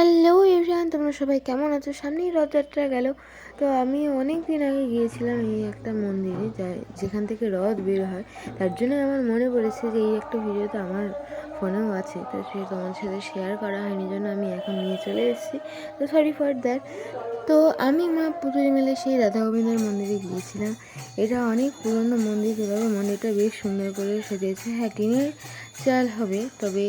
Hello everyone, তোমরা সবাই কেমন আছো? সামনেই রথযাত্রা গেল। তো আমি অনেক দিন আগে গিয়েছিলাম এই একটা মন্দিরে যা যেখান থেকে রথ বের হয়। তার জন্য আমার মনে পড়েছে যে এই একটা ভিডিও তো আমার ফোনেও আছে। তো সে তোমার সাথে শেয়ার করা হয়নি জন্য আমি এখন নিয়ে চলে এসেছি। তো সরি ফর দ্যাট তো আমি মা পুতুলি মিলে সেই রাধা গোবিন্দের মন্দিরে গিয়েছিলাম। এটা অনেক পুরনো মন্দির তবে মন্দিরটা বেশ সুন্দর করে সাজিয়েছে। হ্যাঁ টিনের চাল হবে, তবে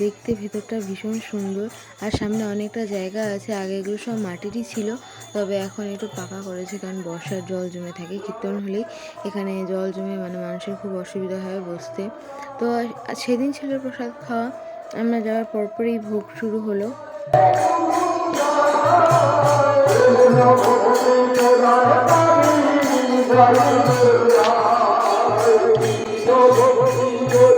দেখতে ভেতরটা ভীষণ সুন্দর। আর সামনে অনেকটা জায়গা আছে আগে এগুলো সব মাটিরই ছিল, তবে এখন একটু পাকা করেছে, কারণ বর্ষার জল জমে থাকে। কীর্তন হলেই এখানে জল জমে মানে মানুষের খুব অসুবিধা হয় বসতে। তো সেদিন ছিল প্রসাদ খাওয়া। আমরা যাওয়ার পরপরই ভোগ শুরু হলো। মনি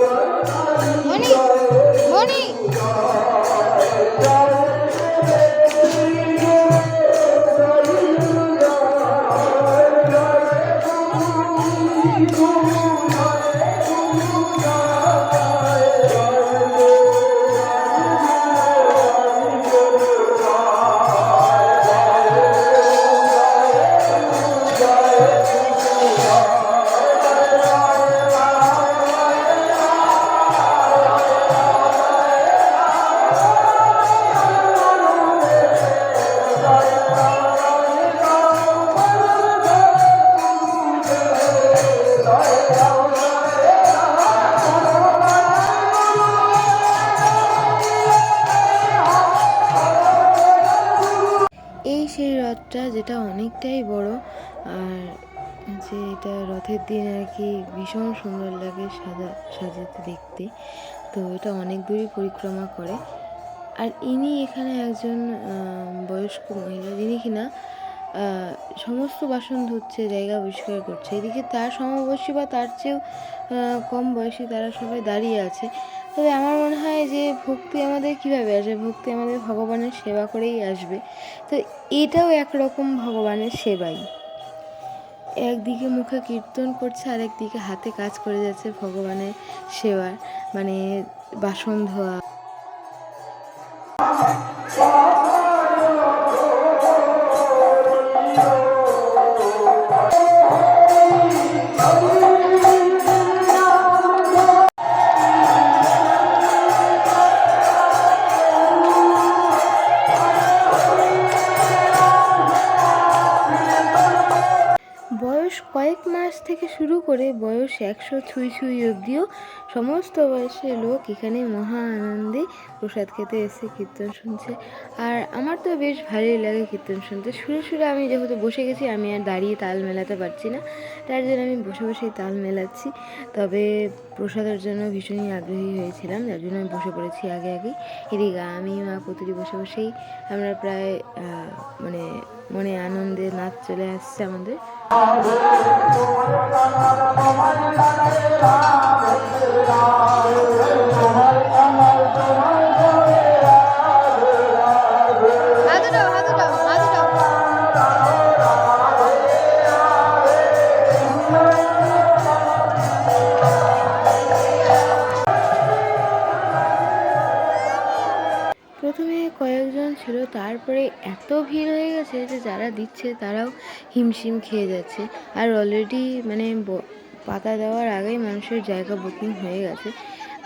রথটা যেটা অনেকটাই বড়, আর যে এটা রথের দিন আর কি ভীষণ সুন্দর লাগে সাজা, সাজাতে দেখতে। তো এটা অনেক দূরই পরিক্রমা করে। আর ইনি এখানে একজন বয়স্ক মহিলা যিনি কিনা সমস্ত বাসন ধুচ্ছে, জায়গা পরিষ্কার করছে। এদিকে তার সমবয়সী বা তার চেয়েও কম বয়সী তারা সবাই দাঁড়িয়ে আছে। তবে আমার মনে হয় যে ভক্তি আমাদের কীভাবে আসবে? ভক্তি আমাদের ভগবানের সেবা করেই আসবে। তো এটাও একরকম ভগবানের সেবাই। একদিকে মুখে কীর্তন করছে, আরেকদিকে হাতে কাজ করে যাচ্ছে ভগবানের সেবার মানে বাসন ধোয়া। থেকে শুরু করে বয়স একশো ছুঁই ছুঁই অবধিও সমস্ত বয়সের লোক এখানে মহা আনন্দে প্রসাদ খেতে এসে কীর্তন শুনছে। আর আমার তো বেশ ভালোই লাগে কীর্তন শুনতে। শুরু শুরু আমি যেহেতু বসে গেছি, আমি আর দাঁড়িয়ে তাল মেলাতে পারছি না। তার জন্য আমি বসে বসেই তাল মেলাচ্ছি। তবে প্রসাদের জন্য ভীষণই আগ্রহী হয়েছিলাম, যার জন্য আমি বসে পড়েছি আগে আগেই। এদিকে আমি, মা, পুতুলি বসে বসেই আমরা প্রায় মানে মনে আনন্দে নাচ চলে আসছে আমাদের। প্রথমে কয়েকজন ছিল, তারপরে এত ভিড় হয়ে গেছে যে যারা দিচ্ছে তারাও হিমশিম খেয়ে যাচ্ছে। আর অলরেডি মানে পাতা দেওয়ার আগেই মানুষের জায়গা বুকিং হয়ে গেছে।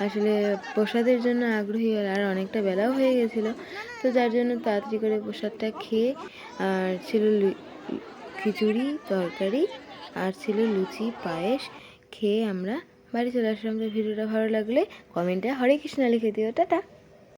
আসলে প্রসাদের জন্য আগ্রহী আর অনেকটা বেলাও হয়ে গেছিল। তো যার জন্য তাড়াতাড়ি করে প্রসাদটা খেয়ে, আর ছিল খিচুড়ি, তরকারি, আর ছিল লুচি, পায়েস, খেয়ে আমরা বাড়ি চলে আসলাম। তো ভিডিওটা ভালো লাগলে কমেন্টে হরে কৃষ্ণ লিখে দিও। টাটা।